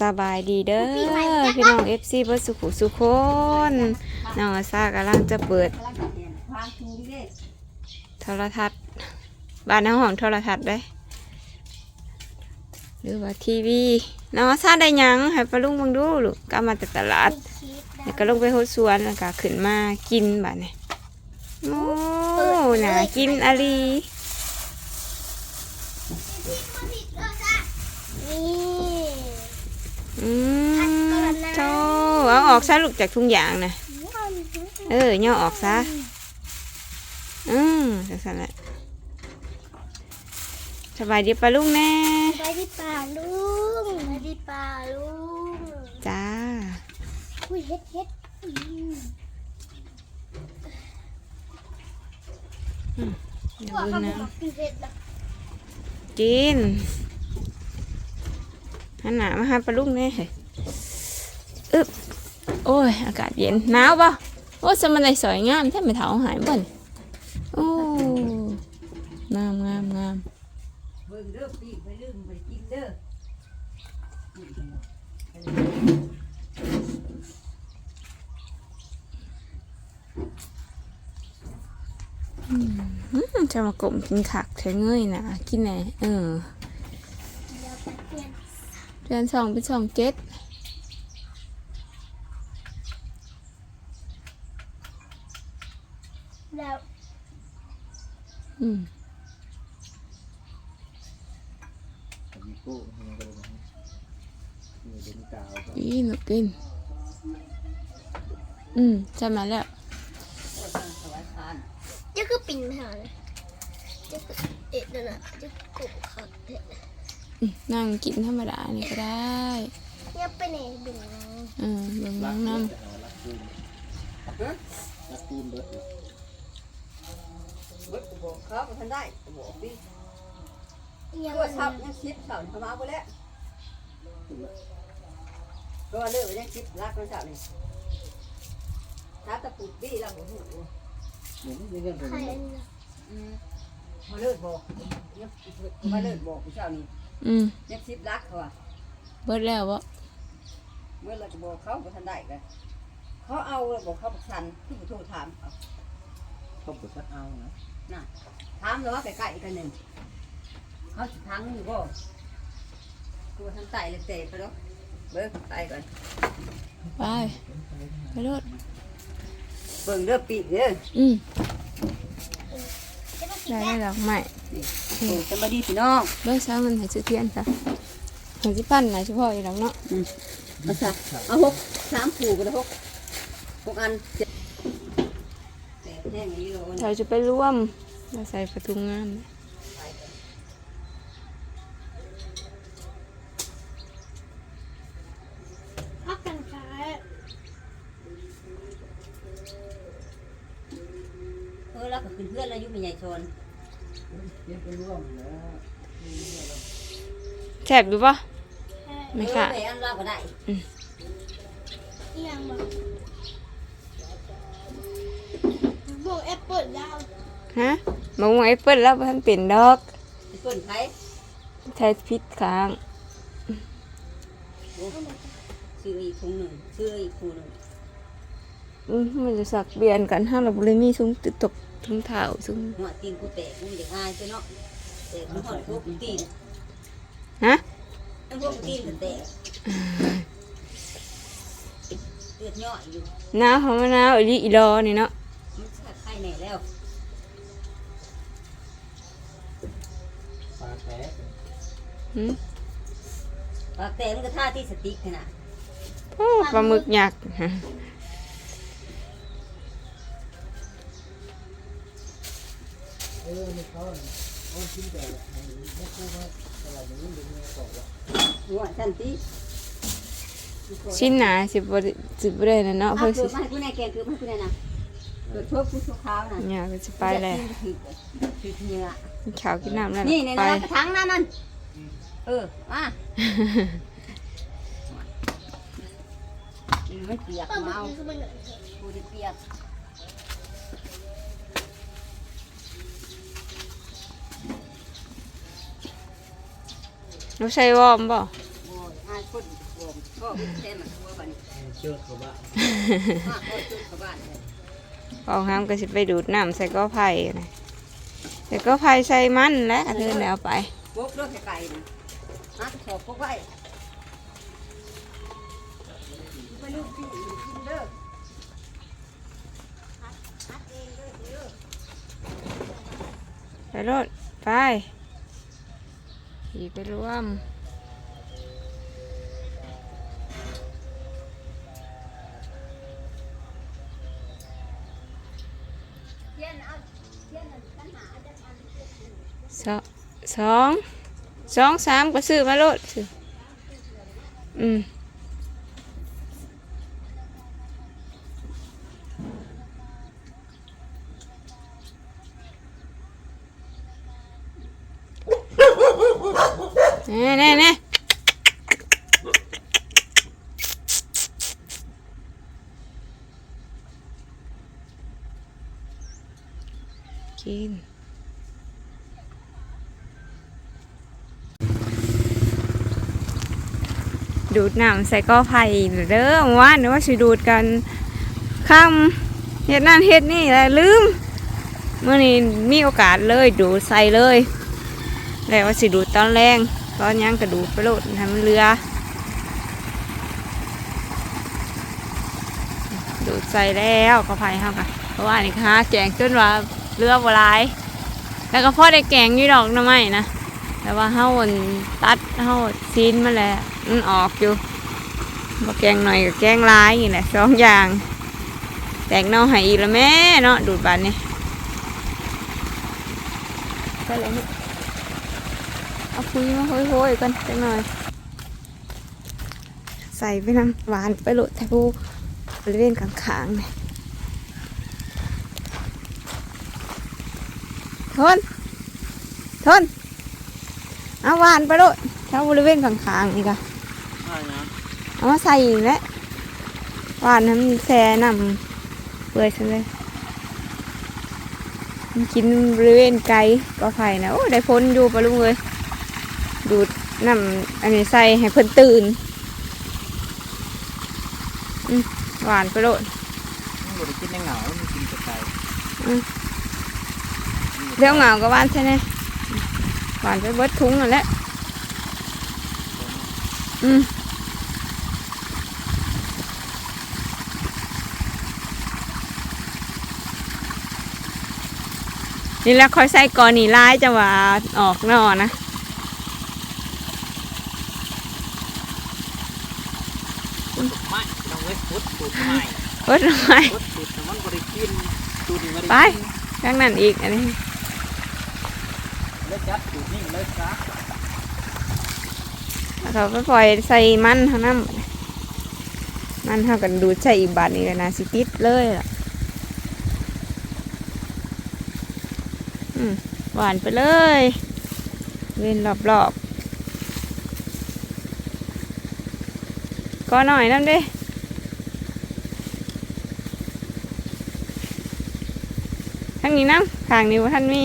สบายดีเด้อพี่น้อง FC เบิดสุขุสุคนน้องอาซากำลังจะเปิดกำลังจะเปลี่ยนวางทิ้งดิโทรทัศน์บ้านน้องห้องโทรทัศน์ได้อหรือว่าทีวีน้องอาซาได้หยังให้ปลาลุงเบังดูลูกก็มาจากตลาดแล้วก็ลงไปโฮดสวนแล้วก็ขึ้นมากินบ้านนี้โอ้น่ากินอะไรนี่ อืมโธ่ เอาออกซะลูกจากทุ่งยางนะเออย่อออกซะอืมจังสันแหละสบายดีปะลุงแน่ไปที่ป่าลุงไปที่ป่าลุงจ้าอุ้ยเฮ็ดเฮ็ดอืมอย่าพวกลืเขามบอนะกกินเฮ็ดนะกินหันหนามาหาปะลุงแน่เฮ้ยอึบโอ้ย อากาศเย็นหนาวปะโอ้สมันได้สวยงามแท้ไม่เถาหายบ่นโอ้งามงามงามเบิ่งเด้อปีไปลืมไปกินเด้ออืมจะมากลมกินขักเธอเงยนะกินแหน่เออเดี๋ยวไปเปลี่ยนเดือนสองเป็นสองเจ็ด แล้ว อืม มีกู้ให้มันก็เลยนะมีเดนกาวก็ อีหนู กิน อืมจำมาแล้วสวัสดิ์ทานจะคือปิ่นไปหาเลยจะคือเอ็ดนั่นน่ะจะกบขัดเด็ดอืมนั่งกินธรรมดานี่ก็ได้เนี่ยไปไหนบิ่งน้องเออเบิ่งน้องน้แต่เอารักปูนรักปูนเบิดเลยเบิดกูบอกเขาบ่ทันได้กูบอกดิยังตัวทับยังคิดเขาเขามาบ่แล้ว ก็ว่าเลิกไปยังคิดรักมันเจ้านี่ถ้าตะปุกบี้แล้วบ่ฮู้หมุนนี่เรื่องเป็นใครอันน่ะอืมมาเลิกบอกยังมาเลิกบอกผู้เจ้านี่ำอืมยังคิดรักเขาอะเบิดแล้วบ่เมื่อเราจะบอกเขาบ่ทันได้เลยเขาเอาแล้วบอกเขาบอกสันที่ผู้โทรถามเอาเขาเปิดชักเอานะน่ะถามเลยว่าใกล้ๆกันหนึ่งเขาสิทั้งอยู่บ่ตัวทันไตเลยเตะไปแล้ว เบิ้งไตก่อนไปไปรถเบิ่งเด้อปีกเด้ออืมจะมากินได้แล้วได้ดอกไม้โอ้สวัสดีพี่น้องเบิกซามันให้ซื้อเทียนค่ะให้สิปั้นไหนเฉพาะอยู่ดอกเนาะเอาซะเอาหกสามผูกกันเลยหกหกอันเจ็ดแตกแห้งอย่างนี้เลยเราจะไปร่วมเราใส่ประตูงามพัก ชนเรียกไปร่วมแล้วแสบดูปะไม่ค่ะเออแม่อันเราก็ได้อีหยังบอกบอกแอปเปิลดาวฮะมะม่วงแอปเปิ้ลแล้วมันเป็นดอกไปก้นไผใช้พิษค้างซื้ออีกถุงหนึ่งซื้ออีกถุงหนึ่งอืมมันจะสักเบียนกันห้าเราบริมีซุ้งติดตก ถุงเท้าซุ้งหัวตีนกูแตกกูอยากอายไปเนาะแตกมันหอดพวกกูตีนฮะทั้งพวกกูตีนก็แตกเลือดย่อยอยู่หนาวของมะนาวอีหลีอีรอนี่เนาะมันชักไข้แน่แล้วปลาแท้หืมปากแตกมันก็ท่าที่สติ๊กขนาดโอ้ปลาหมึกยัก ออนี่เขาเอาชิ้นแต่ไม่คู่มาตลาดนี้เดี๋ยวนี้บอกว่าหัวชันตีชิ้นหนาสิบริสิบได้นะเนาะเอาเพิ่งเกิสิดมาให้กูแน่แกคือมาให้กูแน่นะเกิดพวกกูชั่วคราวน่ะเนี่ยก็จะไปแล้วคือคือเนื้อกินข้าวกินน้ำแล้วนี่ในไปนั้นกระถังนั่นนั่นเออมาไม่เปียกป้าบอเมากคือมันเหนื่อยกูได้เปียก เราใช้วอร์มบ่โอ้ยอายคนโกงพ่อเป็นแท้มันตัวบัดนี้เชื่อเขาว่ามาพ่อจุดกับบ้านเลยพอห้ามก็สิไปดูดน้ำใส่ก็ไผ่นะใส่ก็ไผ่ใส่มันและกระเทินแล้วไปพวกเลือดไก่นะฮักสอบพวกไว้ไปลูกกินกินเด้อไปรถไป ขี่ไปร่วมสองสองสามก็ซื้อมาโลดอืม น่แน่แน่กินดูดน้ำใส่ก็ไผ่เด้อเมื่อว่านนึกว่าสิดูดกันค่ำเฮ็ดนั่นเฮ็ดนี่แหละลืมเมื่อนี้มีโอกาสเลยดูดใส่เลยแล้วว่าสิดูดตอนแรง ตอนยังกระดูดไปโลดทำเรือดูดใส่แล้วก็ไผ่เฮาค่ะเพราะว่านี่ค่ะแกงจนว่าเรือบ่หลาย แล้วก็พ่อได้แกงยู่ดอกน้ำไม้นะแต่ว่าเฮาอั่นตัดเฮาซีนมาแล้วมันออกอยู่บ่แกงหน่อยกับแกงลายนี่แหละสองอย่างแตกเน่าให้อีกแล้วแม่เนาะดูดบานนี่ไปเลยนี่ เอาคุยมาโหยๆกันจังหน่อย ใส่ไปน้ำหวานไปโหลดแทบูบริเวณกลางๆนี่ทนทนเอาหวานไปโลดแถวบริเวณข้างๆนี่ค่ะอ่านะเอามาใส่อีกแล้วหวานน้ำแช่น้ำเปื่อยซะเลยมันกินบริเวณไกลก็ไผ่นะโอ้ได้พ้นอยู่ปะลุงเลย ดูดน้ำอันนี้ใส่ให้เพิ่นตื่นอืมหวานไปโลดมันบ่ได้กินในเหงามันกินกระต่ายเดี๋ยวเหงาก็หวานใช่ไหมหวานไปเบิดทุงนั่นแหละอืมนี่แหล้วค่อยใส่ก่อนนี่ร้ายจะว่าออกนอนะ ไม่ต้องไว้ฟุดฟุดไม่ เพิ่นไว้ฟุดฟุดแต่มันบ่ได้ได้ไปข้างนั้นอีกอันนี้เลิกจัดตูนี่เลิกจัดแล้วเขาไปปล่อยใส่มันเท่านั้นมันเท่ากันดูใส่อีกบาทนี่ก็นาสิติดเลยล่ะอืมหวานไปเลยเล่นรอบๆก็หน่อยนั่นด้ ทางนี้น้ำทางนี้วท่านมี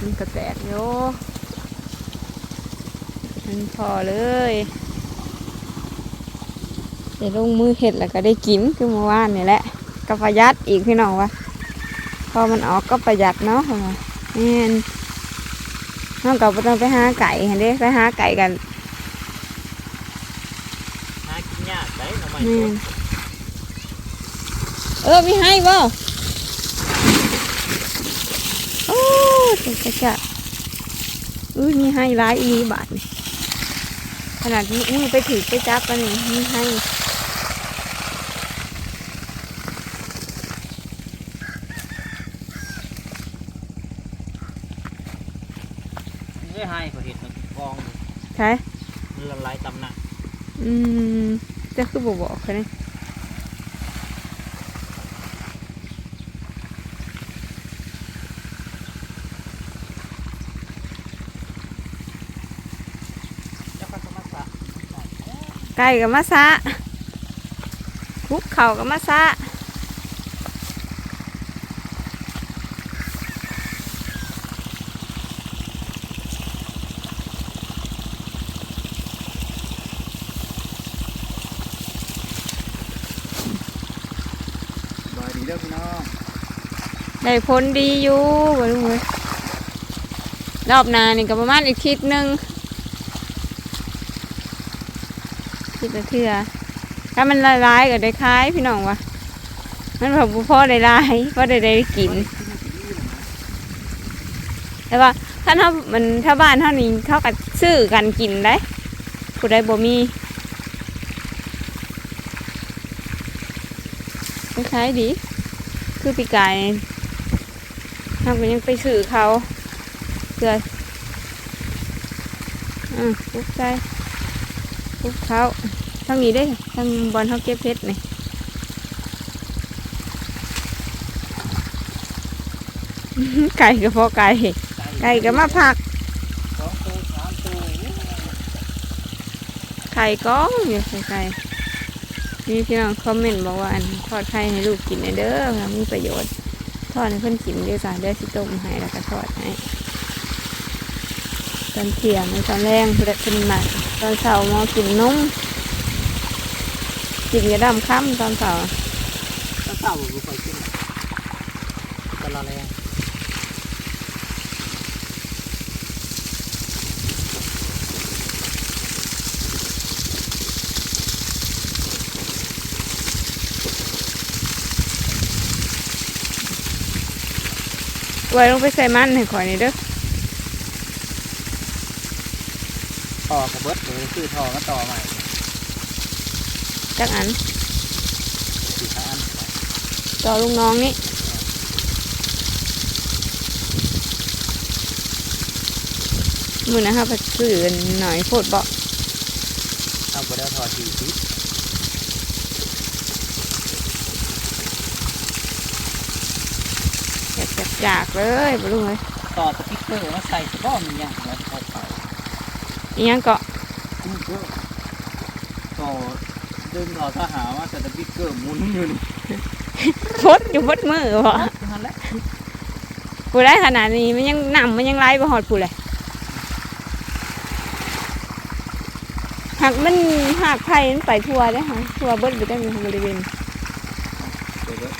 มันก็แตกโยมันพอเลยเดี๋ยวลงมือเห็ดแล้วก็ได้กินคือเมื่อวานนี่แหละก็ประหยัดอีกพี่น้องวะพอมันออกก็ประหยัดเนาะพ่อมาแม่ นน้องก็บ่ต้องไปหาไก่เห็นเด้ไปหาไก่กันหากินยากได้หน่อไม้แม่นเออมีให้บ่โอ้จะจะจะอุ้ยมีให้ร้ายอีหลีบาทนี่ขนาดนี้มือไปถือไปจับกันนี่มีให้ ไม่ให้เขาเห็ดมันกองอยู่ ใช่มันละลายตำหนักอืมจะคือบอกบอกเขาเนี่ยแล้วก็สมัครสะไก่กับมะซะคุคุกเข่ากับมาซะ บายดีเด้อพี่น้อง ได้ผลดีอยู่บ่ลุงเลยรอบนานี่ก็ประมาณอีกทิศหนึ่งทิศละเทื่อถ้ามันละลายก็ได้คล้ายพี่น้องวะมันแบบพ่อได้ลายพ่อได้ได้กิน แต่ว่าถ้าเขามันถ้าบ้านเท่านี้เขาก็ซื้อกันกินได้ผู้ใดบ่มีคล้ายดี คือปีกาย ทำก็ยังไปซื้อเขาเพื่ออืมปุ๊บใจปุ๊บเขาทั้งนี้ได้ทั้งบอลเขาเก็บเพชรนี่ไก่ก็พอไก่ไก่ก็มาผักไข่ก้องอยู่ไก่มีพี่น้องคอมเมนต์บอกว่าอันทอดไข่ให้ลูกกินหน่อยเด้อมีประโยชน์ ทอดให้เพื่อนกินด้วยจ้ะเด้อสิต้มให้แล้วก็ทอดให้ตอนเที่ยงตอนแรงเพื่อนเป็นหมักตอนเช้ามากินนมกินกระดำค่ำตอนเช้าตอนเต่าบุกไปขึ้นตะละแรง ไว้ลงไปใส่มันให้ข่อยนี่เด้อต่อกระเบิดเลยคือทอก็ต่อใหม่จักอันสี่ห้าอันต่อลูกน้องนี่มือนะครับไปซื้อหน่อยโพดบอกเอาไปแล้วทอสี่สิบ จากจากจากเลยบ่รู้เลยต่อสติ๊กเกอร์มาใส่ก้อนอย่างแล้วเข้าไปอีหยังเกาะนี่ก็ต่อดึงต่อทหารมาแต่สติ๊กเกอร์หมุนอยู่นี่พดอยู่พดมือบ่นั่นแหละกูได้ขนาดนี้มันยังนำมันยังไล่บ่หอดกูเลยหักมันหักไผ่มันไปทั่วได้อค่ะทั่วเบิดไปได้ในบริเวณ เดี๋ยวเดี๋ยว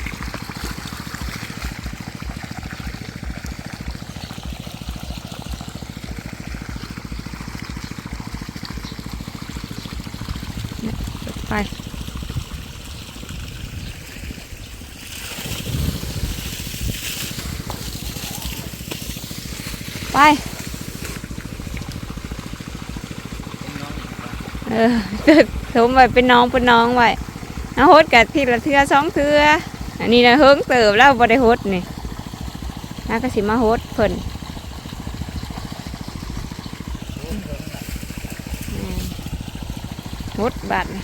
ไป ไป เออถมไว้เป็นน้องเป็นน้องไว้นะโฮดกับทีละเทือสองเทืออันนี้นะเฮิงเติบแล้วบ่ได้โฮดนี่น่าก็สิมาโฮดเพิ่นโฮดบาดน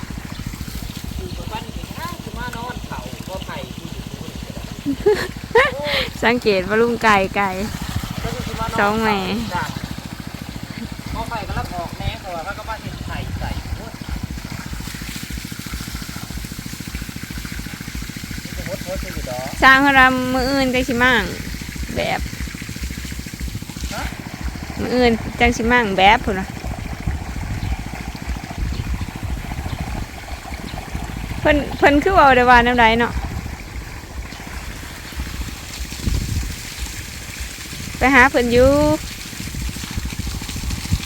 สังเกตว่าลุงไก่ไก่ สองแม่มอไฟก็รับออกแน่เพราะว่าเขาก็มาเห็นไข่ใส่สร้างรำมืออื่นจังสิมั่งแบบมืออื่นจังสิมั่งแบบพุ่นเพิ่นเพิ่นคือว่าได้ว่าน้ำใดเนาะ ไปหาเพิ่นอยู่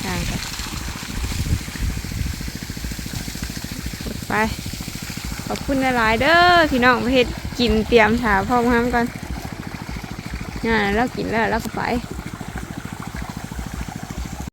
ทางกันไป ขอบคุณหลายๆเด้อพี่น้องประเทศกินเตรียมถาพร้อมห้ามกันงานแล้วกินแล้วแล้วก็ไป